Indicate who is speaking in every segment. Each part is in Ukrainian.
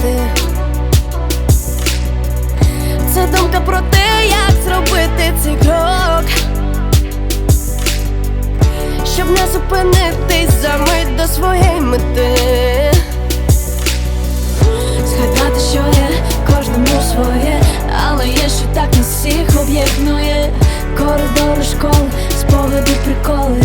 Speaker 1: зробити. Це думка про те, як зробити цей крок, щоб не зупинитись за мить до своєї мети, згадати, що є кожному своє, але є, що так нас всіх об'єднує, коридори школи, сповіді приколи.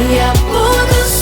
Speaker 1: e a produção.